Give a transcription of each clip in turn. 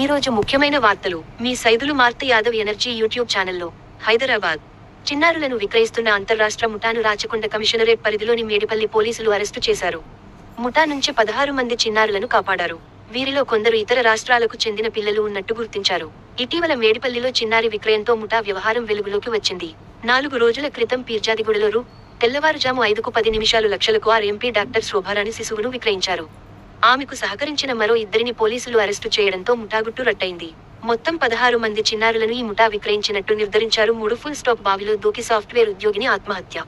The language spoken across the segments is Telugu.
ఈ రోజు ముఖ్యమైన వార్తలు. మీ Saidulu Martha Yadav energy YouTube ఛానల్లో. హైదరాబాద్. చిన్నారులను విక్రయిస్తున్న అంతర్రాష్ట్ర ముఠాను రాచకొండ కమిషనరేట్ పరిధిలోని మేడిపల్లి పోలీసులు అరెస్టు చేశారు. ముఠా నుంచి పదహారు మంది చిన్నారులను కాపాడారు. వీరిలో కొందరు ఇతర రాష్ట్రాలకు చెందిన పిల్లలు ఉన్నట్టు గుర్తించారు. ఇటీవల మేడిపల్లిలో చిన్నారి విక్రయంతో ముఠా వ్యవహారం వెలుగులోకి వచ్చింది. నాలుగు రోజుల క్రితం పీర్జాదిగూడలో రూ. తెల్లవారుజాము ఐదుకు పది నిమిషాలు లక్షలకు ఆర్. ఎంపీ డాక్టర్ శోభారాణి శిశువును విక్రయించారు. ఆమెకు సహకరించిన మరో ఇద్దరిని పోలీసులు అరెస్టు చేయడంతో ముఠాగుట్టు రట్టయింది. మొత్తం పదహారు మంది చిన్నారులను ఈ ముఠా విక్రయించినట్టు నిర్ధారించారు మూడు ఫుల్ స్టాప్ బావిలో దూకి సాఫ్ట్వేర్ ఉద్యోగిని ఆత్మహత్య.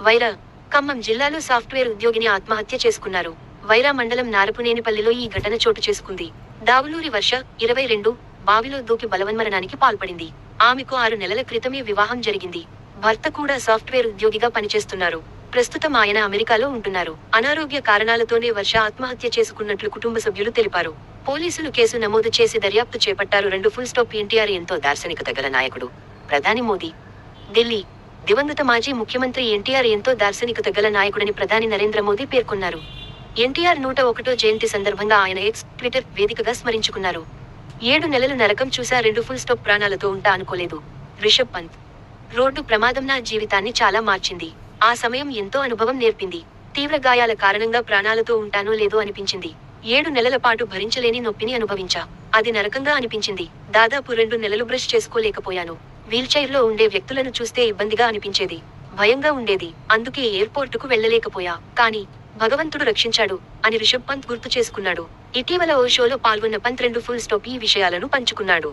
వైరా ఖమ్మం జిల్లాలో సాఫ్ట్వేర్ ఉద్యోగిని ఆత్మహత్య చేసుకున్నారు. వైరా మండలం నారపునేనిపల్లిలో ఈ ఘటన చోటు చేసుకుంది. దావులూరి వర్ష ఇరవై రెండు బావిలో దూకి బలవన్మరణానికి పాల్పడింది. ఆమెకు ఆరు నెలల క్రితమే వివాహం జరిగింది. భర్త కూడా సాఫ్ట్వేర్ ఉద్యోగిగా పనిచేస్తున్నారు. ప్రస్తుతం ఆయన అమెరికాలో ఉంటున్నారు. అనారోగ్య కారణాలతోనే వర్ష ఆత్మహత్య చేసుకున్నట్లు కుటుంబ సభ్యులు తెలిపారు. పోలీసులు కేసు నమోదు చేసి దర్యాప్తు చేపట్టారు రెండు ఫుల్ స్టాప్ ఎన్టీఆర్ ఎంతో దార్శనికత గల నాయకుడు. ప్రధాని మోదీ. ఢిల్లీ. దివంగత మాజీ ముఖ్యమంత్రి ఎన్టీఆర్ ఎంతో దార్శనికత గల నాయకుడని ప్రధాని నరేంద్ర మోదీ పేర్కొన్నారు. ఎన్టీఆర్ నూట ఒకటో జయంతి సందర్భంగా ఆయన ఎక్స్ ట్విట్టర్ వేదికగా స్మరించుకున్నారు. ఏడు నెలలు నరకం చూసా రెండు ఫుల్ స్టాప్ ప్రాణాలతో ఉంటా అనుకోలేదు. రిషబ్ పంత్. రోడ్డు ప్రమాదం నా జీవితాన్ని చాలా మార్చింది. ఆ సమయం ఎంతో అనుభవం నేర్పింది. తీవ్ర గాయాల కారణంగా ప్రాణాలతో ఉంటానో లేదో అనిపించింది. ఏడు నెలల పాటు భరించలేని నొప్పిని అనుభవించా. అది నరకంగా అనిపించింది. దాదాపు రెండు నెలలు బ్రష్ చేసుకోలేకపోయాను. వీల్చైర్లో ఉండే వ్యక్తులను చూస్తే ఇబ్బందిగా అనిపించేది. భయంగా ఉండేది. అందుకే ఎయిర్పోర్టుకు వెళ్ళలేకపోయా కానీ భగవంతుడు రక్షించాడు అని రిషబ్ పంత్ గుర్తు చేసుకున్నాడు. ఇటీవల ఓ షోలో పాల్గొన్న పంత్ రెండు ఫుల్ స్టాప్ ఈ విషయాలను పంచుకున్నాడు.